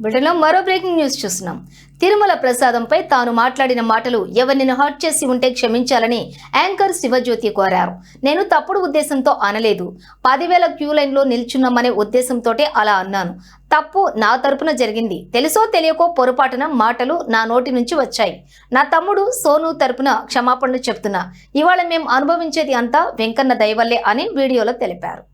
బ్రిటన్లో మరో breaking news చూస్తున్నాం. తిరుమల ప్రసాదంపై తాను మాట్లాడిన మాటలు ఎవరిని హర్ట్ చేసి ఉంటే క్షమించాలని యాంకర్ శివజ్యోతి కోరారు. నేను తప్పుడు ఉద్దేశంతో అనలేదు. పదివేల క్యూ లైన్లో నిల్చున్నామనే ఉద్దేశంతోటే అలా అన్నాను. తప్పు నా తరపున జరిగింది. తెలుసో తెలియకో పొరపాటున మాటలు నా నోటి నుంచి వచ్చాయి. నా తమ్ముడు సోను తరపున క్షమాపణలు చెప్తున్నా. ఇవాళ మేము అనుభవించేది అంతా వెంకన్న దయవల్లే అని వీడియోలో తెలిపారు.